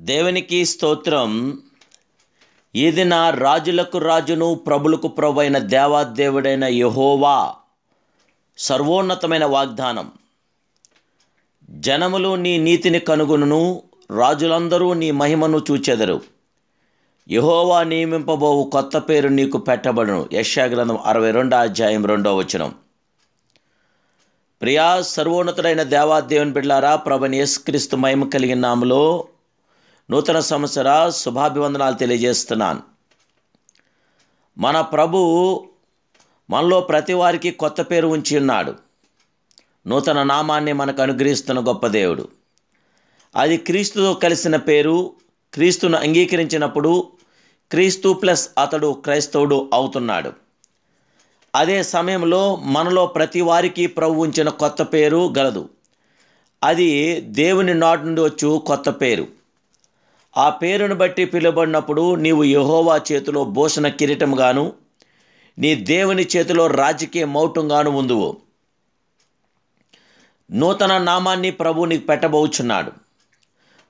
దేవునికి స్తోత్రం. ఇది నా రాజులకు రాజును ప్రభులకు ప్రభు అయిన దేవాదేవుడైన యహోవా సర్వోన్నతమైన వాగ్దానం. జనములు నీ నీతిని కనుగొనును రాజులందరూ నీ మహిమను చూచెదరు. యహోవా నియమింపబోవు కొత్త పేరు నీకు పెట్టబడును. యశాగ్రంథం అరవై రెండో అధ్యాయం రెండో వచనం. ప్రియా సర్వోన్నతుడైన దేవాదేవుని బిడ్లారా ప్రభని యేసుక్రీస్తు మహిమ కలిగిన నామలో నూతన సంవత్సర శుభాభివందనాలు తెలియజేస్తున్నాను. మన ప్రభు మనలో ప్రతి వారికి కొత్త పేరు ఉంచి ఉన్నాడు. నూతన నామాన్ని మనకు అనుగ్రహిస్తున్న గొప్ప దేవుడు. అది క్రీస్తుతో కలిసిన పేరు క్రీస్తును అంగీకరించినప్పుడు క్రీస్తు ప్లస్ అతడు క్రైస్తవుడు అవుతున్నాడు. అదే సమయంలో మనలో ప్రతి వారికి ప్రభు ఉంచిన కొత్త పేరు గలదు. అది దేవుని నాటి నుండి వచ్చు కొత్త పేరు. ఆ పేరును బట్టి పిలువబడినప్పుడు నీవు యహోవా చేతిలో భూషణ కిరీటంగాను నీ దేవుని చేతిలో రాజకీయ మౌటంగాను ఉందువు. నూతన నామాన్ని ప్రభు నీకు పెట్టబోచున్నాడు.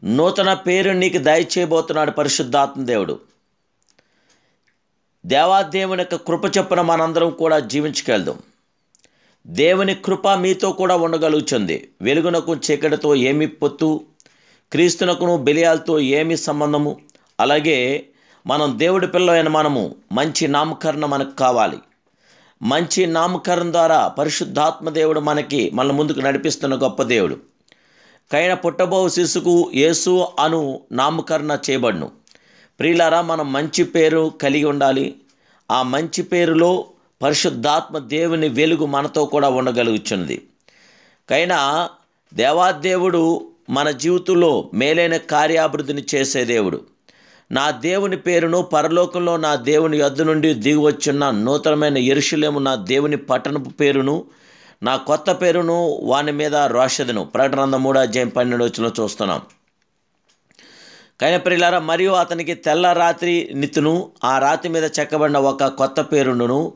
నూతన పేరు నీకు దయచేయబోతున్నాడు పరిశుద్ధాత్మ దేవుడు. దేవాదేవుని యొక్క కృప చొప్పున మనందరం కూడా జీవించగలదాం దేవుని కృప మీతో కూడా ఉండగలుగుతుంది వెలుగునకు చీకటితో ఏమి పొత్తు క్రీస్తునకును బెలియాలతో ఏమి సంబంధము? అలాగే మనం దేవుడి పిల్లలైన మనము మంచి నామకరణ మనకు కావాలి. మంచి నామకరణ ద్వారా పరిశుద్ధాత్మ దేవుడు మనకి మన ముందుకు నడిపిస్తున్న గొప్ప దేవుడు. కైన పుట్టబో శిశుకు యేసు అను నామకరణ చేయబడును. ప్రియులారా మనం మంచి పేరు కలిగి ఉండాలి. ఆ మంచి పేరులో పరిశుద్ధాత్మ దేవుని వెలుగు మనతో కూడా ఉండగలుగుచున్నది కైనా దేవాదేవుడు మన జీవితంలో మేలైన కార్యాభివృద్ధిని చేసే దేవుడు. నా దేవుని పేరును పరలోకంలో నా దేవుని యొద్ద నుండి దిగి వచ్చిన నూతనమైన ఎరుషులేము నా దేవుని పట్టణపు పేరును నా కొత్త పేరును వాని మీద రోషదను ప్రకటన మూడు అధ్యాయం పన్నెండు వచ్చిన చూస్తున్నాం. కైన ప్రియులారా మరియు అతనికి తెల్ల రాత్రి నితును ఆ రాతి మీద చెక్కబడిన ఒక కొత్త పేరును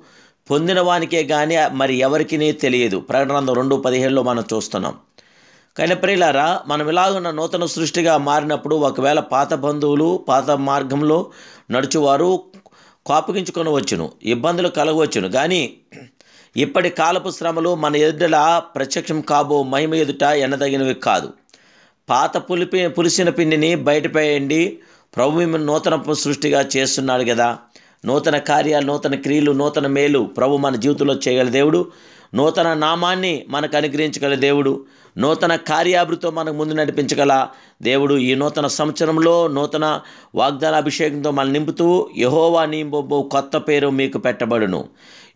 పొందిన వానికే కానీ మరి ఎవరికి తెలియదు. ప్రకటన రెండు పదిహేడులో మనం చూస్తున్నాం. కానీ ప్రియులారా మనం ఇలాగున్న నూతన సృష్టిగా మారినప్పుడు ఒకవేళ పాత బంధువులు పాత మార్గంలో నడుచువారు కాపుగించుకొనవచ్చును ఇబ్బందులు కలగవచ్చును. కానీ ఇప్పటి కాలపు శ్రమలు మన ఎదుట ప్రత్యక్షం కాబో మహిమ ఎదుట ఎన్నదగినవి కాదు. పాత పులిపి పులిసిన పిండిని బయటపేయండి. ప్రభు మిమ్మల్ని నూతన సృష్టిగా చేస్తున్నాడు కదా నూతన కార్యాలు నూతన క్రియలు నూతన మేలు ప్రభు మన జీవితంలో చేయగల దేవుడు. నూతన నామాన్ని మనకు అనుగ్రహించగల దేవుడు. నూతన కార్యాభితో మనకు ముందు నడిపించగల దేవుడు. ఈ నూతన సంవత్సరంలో నూతన వాగ్దాన అభిషేకంతో మనం నింపుతూ యహోవా నియమింపబో కొత్త పేరు మీకు పెట్టబడును.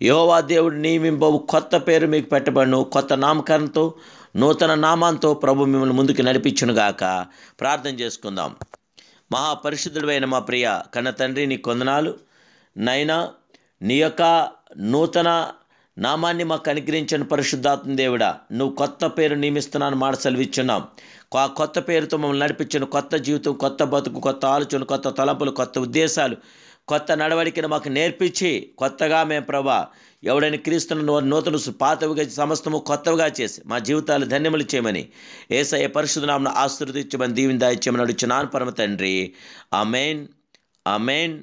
యహోవా దేవుడు నియమింబో కొత్త పేరు మీకు పెట్టబడును. కొత్త నామకరణతో నూతన నామాంతో ప్రభు మిమ్మల్ని ముందుకు నడిపించునుగాక ప్రార్థన చేసుకుందాం. మహాపరిశుద్ధుడైన మా ప్రియ కన్న తండ్రి నీ కొందనాలు. నైనా నీ యొక్క నూతన నామాన్ని మాకు అనుగ్రహించిన పరిశుద్ధాత్మ దేవుడా నువ్వు కొత్త పేరు నియమిస్తున్నాను మాట సెలవిచ్చున్నాం. ఆ కొత్త పేరుతో మమ్మల్ని నడిపించిన కొత్త జీవితం కొత్త బతుకు కొత్త ఆలోచన కొత్త తలంపులు కొత్త ఉద్దేశాలు కొత్త నడవడికను మాకు నేర్పించి కొత్తగా మేము ప్రభా ఎవడైనా క్రీస్తున్న నూతన పాతవిగా సమస్తము కొత్తవిగా చేసి మా జీవితాలు ధన్యములు చేయమని ఏసఐ పరిశుద్ధనామను ఆశీర్వదించమని దీవిని దాయిచ్చమని అడుచున్నాను పరమ తండ్రి. అమెయిన్ అమెయిన్